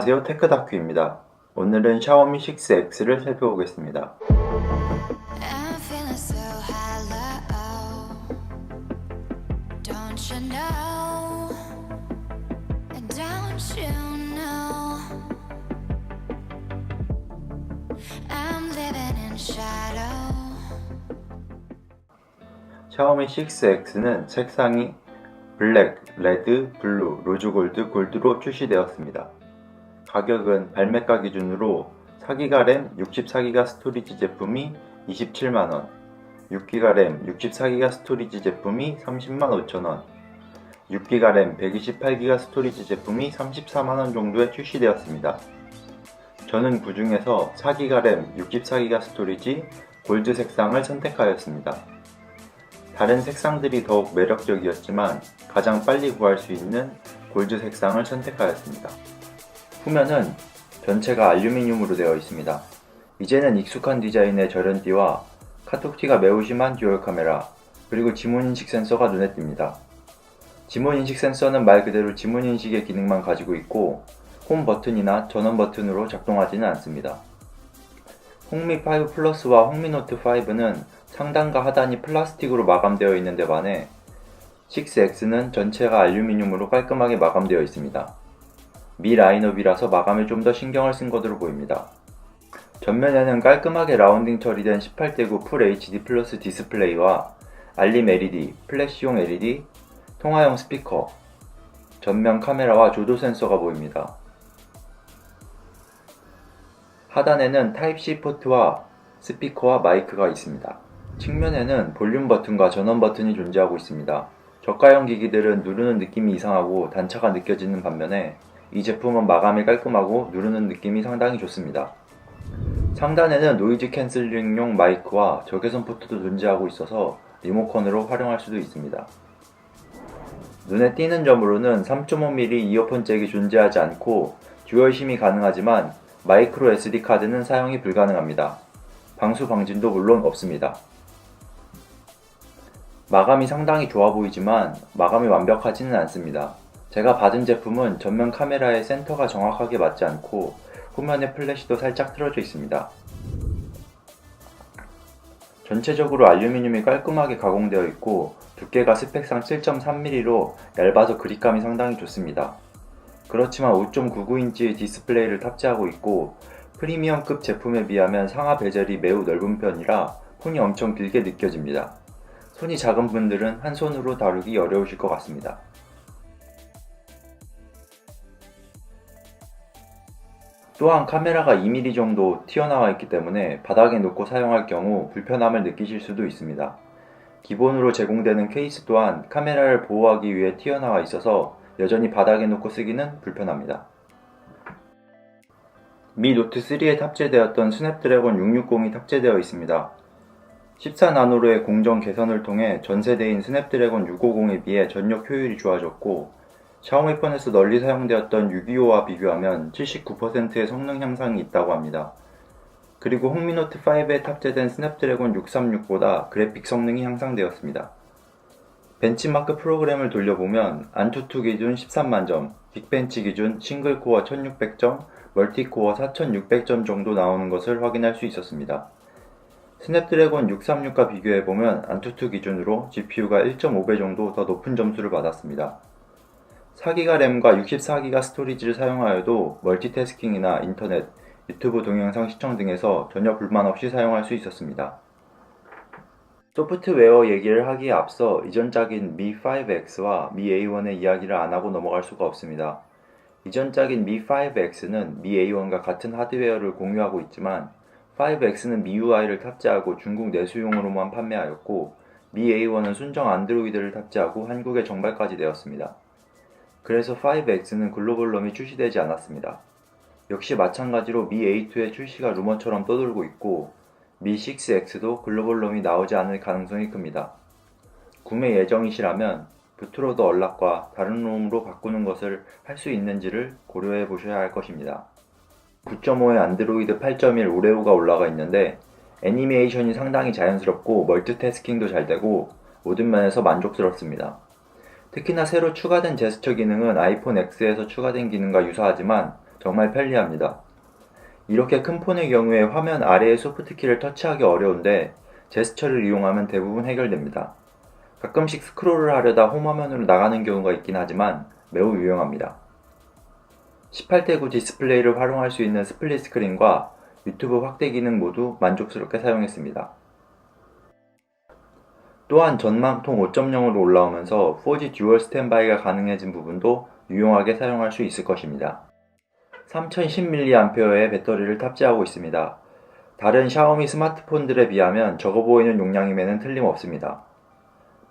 안녕하세요 테크다큐입니다. 오늘은 샤오미 6X를 살펴보겠습니다. 샤오미 6X는 색상이 블랙, 레드, 블루, 로즈 골드, 골드로 출시되었습니다. 가격은 발매가 기준으로 4기가 램 64기가 스토리지 제품이 27만원, 6기가 램 64기가 스토리지 제품이 30만 5천원, 6기가 램 128기가 스토리지 제품이 34만원 정도에 출시되었습니다. 저는 그 중에서 4기가 램 64기가 스토리지 골드 색상을 선택하였습니다. 다른 색상들이 더욱 매력적이었지만 가장 빨리 구할 수 있는 골드 색상을 선택하였습니다. 후면은 전체가 알루미늄으로 되어 있습니다. 이제는 익숙한 디자인의 절연띠와 카톡티가 매우 심한 듀얼 카메라, 그리고 지문 인식 센서가 눈에 띕니다. 지문 인식 센서는 말 그대로 지문 인식의 기능만 가지고 있고 홈 버튼이나 전원 버튼으로 작동하지는 않습니다. 홍미 5 플러스와 홍미 노트 5는 상단과 하단이 플라스틱으로 마감되어 있는데 반해 6X는 전체가 알루미늄으로 깔끔하게 마감되어 있습니다. 미 라인업이라서 마감에 좀 더 신경을 쓴 것으로 보입니다. 전면에는 깔끔하게 라운딩 처리된 18대9 풀 HD 플러스 디스플레이와 알림 LED, 플래시용 LED, 통화용 스피커, 전면 카메라와 조도 센서가 보입니다. 하단에는 타입C 포트와 스피커와 마이크가 있습니다. 측면에는 볼륨 버튼과 전원 버튼이 존재하고 있습니다. 저가형 기기들은 누르는 느낌이 이상하고 단차가 느껴지는 반면에 이 제품은 마감이 깔끔하고 누르는 느낌이 상당히 좋습니다. 상단에는 노이즈 캔슬링용 마이크와 적외선 포트도 존재하고 있어서 리모컨으로 활용할 수도 있습니다. 눈에 띄는 점으로는 3.5mm 이어폰 잭이 존재하지 않고 듀얼 심이 가능하지만 마이크로 SD 카드는 사용이 불가능합니다. 방수 방진도 물론 없습니다. 마감이 상당히 좋아 보이지만 마감이 완벽하지는 않습니다. 제가 받은 제품은 전면 카메라의 센터가 정확하게 맞지 않고 후면의 플래시도 살짝 틀어져 있습니다. 전체적으로 알루미늄이 깔끔하게 가공되어 있고 두께가 스펙상 7.3mm로 얇아서 그립감이 상당히 좋습니다. 그렇지만 5.99인치의 디스플레이를 탑재하고 있고 프리미엄급 제품에 비하면 상하 베젤이 매우 넓은 편이라 폰이 엄청 길게 느껴집니다. 손이 작은 분들은 한 손으로 다루기 어려우실 것 같습니다. 또한 카메라가 2mm 정도 튀어나와 있기 때문에 바닥에 놓고 사용할 경우 불편함을 느끼실 수도 있습니다. 기본으로 제공되는 케이스 또한 카메라를 보호하기 위해 튀어나와 있어서 여전히 바닥에 놓고 쓰기는 불편합니다. 미 노트3에 탑재되었던 스냅드래곤 660이 탑재되어 있습니다. 14나노로의 공정 개선을 통해 전세대인 스냅드래곤 650에 비해 전력 효율이 좋아졌고 샤오미 폰에서 널리 사용되었던 625와 비교하면 79%의 성능 향상이 있다고 합니다. 그리고 홍미노트 5에 탑재된 스냅드래곤 636보다 그래픽 성능이 향상되었습니다. 벤치마크 프로그램을 돌려보면 안투투 기준 13만 점, 빅벤치 기준 싱글코어 1600점, 멀티코어 4600점 정도 나오는 것을 확인할 수 있었습니다. 스냅드래곤 636과 비교해보면 안투투 기준으로 GPU가 1.5배 정도 더 높은 점수를 받았습니다. 4기가 램과 64기가 스토리지를 사용하여도 멀티태스킹이나 인터넷, 유튜브 동영상 시청 등에서 전혀 불만 없이 사용할 수 있었습니다. 소프트웨어 얘기를 하기에 앞서 이전작인 미 5X와 미 A1의 이야기를 안 하고 넘어갈 수가 없습니다. 이전작인 미 5X는 미 A1과 같은 하드웨어를 공유하고 있지만 5X는 미UI를 탑재하고 중국 내수용으로만 판매하였고 미 A1은 순정 안드로이드를 탑재하고 한국에 정발까지 되었습니다. 그래서 5X는 글로벌 럼이 출시되지 않았습니다. 역시 마찬가지로 미 A2의 출시가 루머처럼 떠돌고 있고 미 6X도 글로벌 럼이 나오지 않을 가능성이 큽니다. 구매 예정이시라면 부트로더 언락과 다른 롬으로 바꾸는 것을 할 수 있는지를 고려해 보셔야 할 것입니다. 9.5의 안드로이드 8.1 오레오가 올라가 있는데 애니메이션이 상당히 자연스럽고 멀티태스킹도 잘 되고 모든 면에서 만족스럽습니다. 특히나 새로 추가된 제스처 기능은 아이폰 X에서 추가된 기능과 유사하지만 정말 편리합니다. 이렇게 큰 폰의 경우에 화면 아래의 소프트키를 터치하기 어려운데 제스처를 이용하면 대부분 해결됩니다. 가끔씩 스크롤을 하려다 홈화면으로 나가는 경우가 있긴 하지만 매우 유용합니다. 18대9 디스플레이를 활용할 수 있는 스플릿 스크린과 유튜브 확대 기능 모두 만족스럽게 사용했습니다. 또한 전망통 5.0으로 올라오면서 4G 듀얼 스탠바이가 가능해진 부분도 유용하게 사용할 수 있을 것입니다. 3010mAh의 배터리를 탑재하고 있습니다. 다른 샤오미 스마트폰들에 비하면 적어 보이는 용량임에는 틀림없습니다.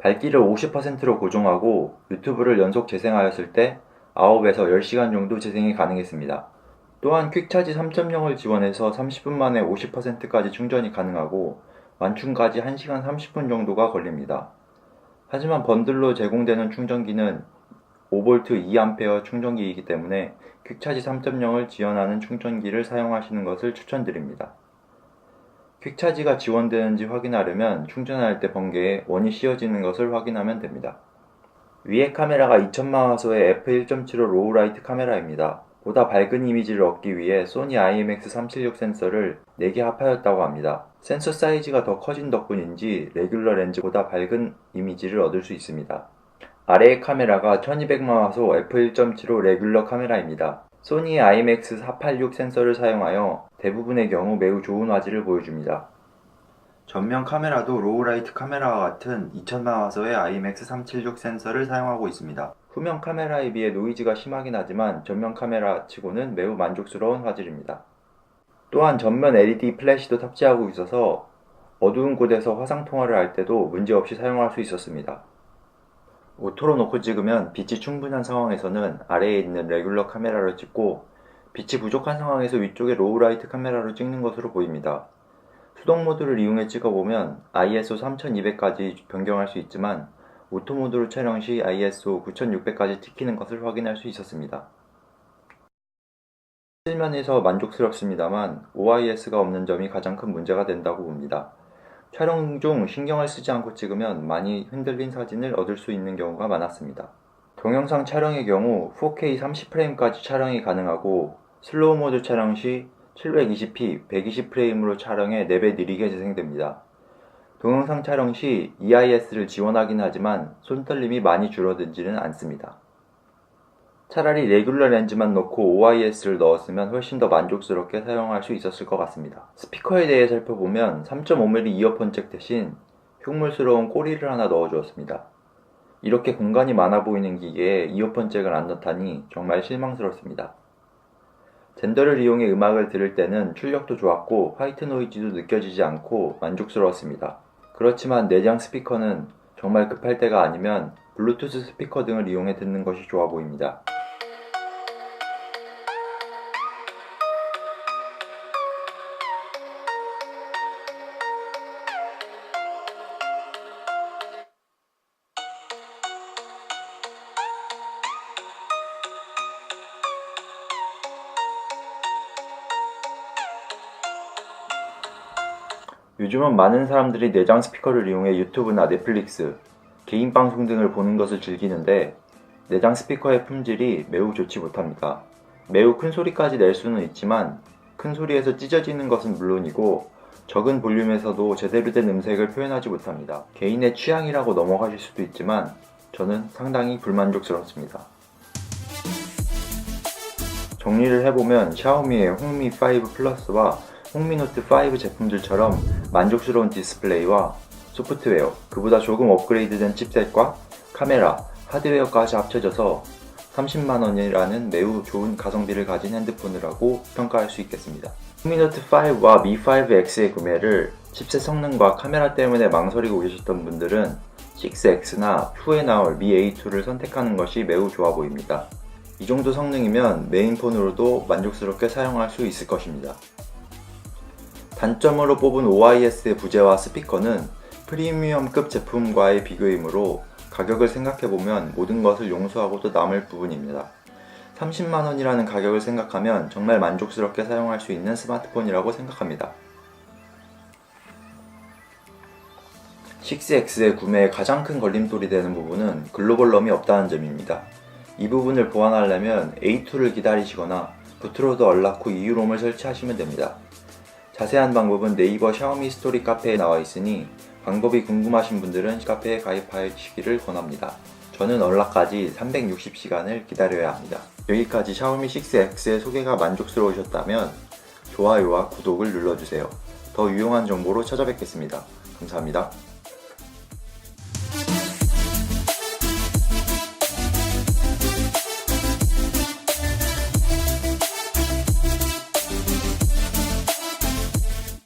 밝기를 50%로 고정하고 유튜브를 연속 재생하였을 때 9에서 10시간 정도 재생이 가능했습니다. 또한 퀵차지 3.0을 지원해서 30분 만에 50%까지 충전이 가능하고 완충까지 1시간 30분 정도가 걸립니다. 하지만 번들로 제공되는 충전기는 5V 2A 충전기이기 때문에 퀵차지 3.0을 지원하는 충전기를 사용하시는 것을 추천드립니다. 퀵차지가 지원되는지 확인하려면 충전할 때 번개에 원이 씌워지는 것을 확인하면 됩니다. 위의 카메라가 2000만 화소의 f1.75 로우라이트 카메라입니다. 보다 밝은 이미지를 얻기 위해 소니 IMX376 센서를 4개 합하였다고 합니다. 센서 사이즈가 더 커진 덕분인지 레귤러 렌즈보다 밝은 이미지를 얻을 수 있습니다. 아래의 카메라가 1200만화소 f1.75 레귤러 카메라입니다. 소니의 IMX486 센서를 사용하여 대부분의 경우 매우 좋은 화질을 보여줍니다. 전면 카메라도 로우라이트 카메라와 같은 2000만화소의 IMX376 센서를 사용하고 있습니다. 후면 카메라에 비해 노이즈가 심하긴 하지만 전면 카메라 치고는 매우 만족스러운 화질입니다. 또한 전면 LED 플래시도 탑재하고 있어서 어두운 곳에서 화상 통화를 할 때도 문제없이 사용할 수 있었습니다. 오토로 놓고 찍으면 빛이 충분한 상황에서는 아래에 있는 레귤러 카메라로 찍고 빛이 부족한 상황에서 위쪽의 로우라이트 카메라로 찍는 것으로 보입니다. 수동 모드를 이용해 찍어보면 ISO 3200까지 변경할 수 있지만 오토 모드로 촬영 시 ISO 9600까지 찍히는 것을 확인할 수 있었습니다. 실면에서 만족스럽습니다만 OIS가 없는 점이 가장 큰 문제가 된다고 봅니다. 촬영 중 신경을 쓰지 않고 찍으면 많이 흔들린 사진을 얻을 수 있는 경우가 많았습니다. 동영상 촬영의 경우 4K 30프레임까지 촬영이 가능하고 슬로우 모드 촬영 시 720p 120프레임으로 촬영해 4배 느리게 재생됩니다. 동영상 촬영 시 EIS를 지원하긴 하지만 손떨림이 많이 줄어들지는 않습니다. 차라리 레귤러 렌즈만 넣고 OIS를 넣었으면 훨씬 더 만족스럽게 사용할 수 있었을 것 같습니다. 스피커에 대해 살펴보면 3.5mm 이어폰 잭 대신 흉물스러운 꼬리를 하나 넣어주었습니다. 이렇게 공간이 많아 보이는 기계에 이어폰 잭을 안 넣다니 정말 실망스럽습니다. 젠더를 이용해 음악을 들을 때는 출력도 좋았고 화이트 노이즈도 느껴지지 않고 만족스러웠습니다. 그렇지만 내장 스피커는 정말 급할 때가 아니면 블루투스 스피커 등을 이용해 듣는 것이 좋아 보입니다. 요즘은 많은 사람들이 내장 스피커를 이용해 유튜브나 넷플릭스, 개인 방송 등을 보는 것을 즐기는데 내장 스피커의 품질이 매우 좋지 못합니다. 매우 큰 소리까지 낼 수는 있지만 큰 소리에서 찢어지는 것은 물론이고 적은 볼륨에서도 제대로 된 음색을 표현하지 못합니다. 개인의 취향이라고 넘어가실 수도 있지만 저는 상당히 불만족스럽습니다. 정리를 해보면 샤오미의 홍미 5 플러스와 홍미노트 5 제품들처럼 만족스러운 디스플레이와 소프트웨어, 그보다 조금 업그레이드된 칩셋과 카메라, 하드웨어까지 합쳐져서 30만원이라는 매우 좋은 가성비를 가진 핸드폰이라고 평가할 수 있겠습니다. 홍미노트 5와 미 5X의 구매를 칩셋 성능과 카메라 때문에 망설이고 계셨던 분들은 6X나 후에 나올 미 A2를 선택하는 것이 매우 좋아 보입니다. 이 정도 성능이면 메인폰으로도 만족스럽게 사용할 수 있을 것입니다. 단점으로 뽑은 OIS의 부재와 스피커는 프리미엄급 제품과의 비교이므로 가격을 생각해보면 모든 것을 용서하고도 남을 부분입니다. 30만원이라는 가격을 생각하면 정말 만족스럽게 사용할 수 있는 스마트폰이라고 생각합니다. 6X의 구매에 가장 큰 걸림돌이 되는 부분은 글로벌 럼이 없다는 점입니다. 이 부분을 보완하려면 A2를 기다리시거나 부트로드 언락 후 이유롬을 설치하시면 됩니다. 자세한 방법은 네이버 샤오미 스토리 카페에 나와 있으니 방법이 궁금하신 분들은 카페에 가입하시기를 권합니다. 저는 언락까지 360시간을 기다려야 합니다. 여기까지 샤오미 6X의 소개가 만족스러우셨다면 좋아요와 구독을 눌러주세요. 더 유용한 정보로 찾아뵙겠습니다. 감사합니다.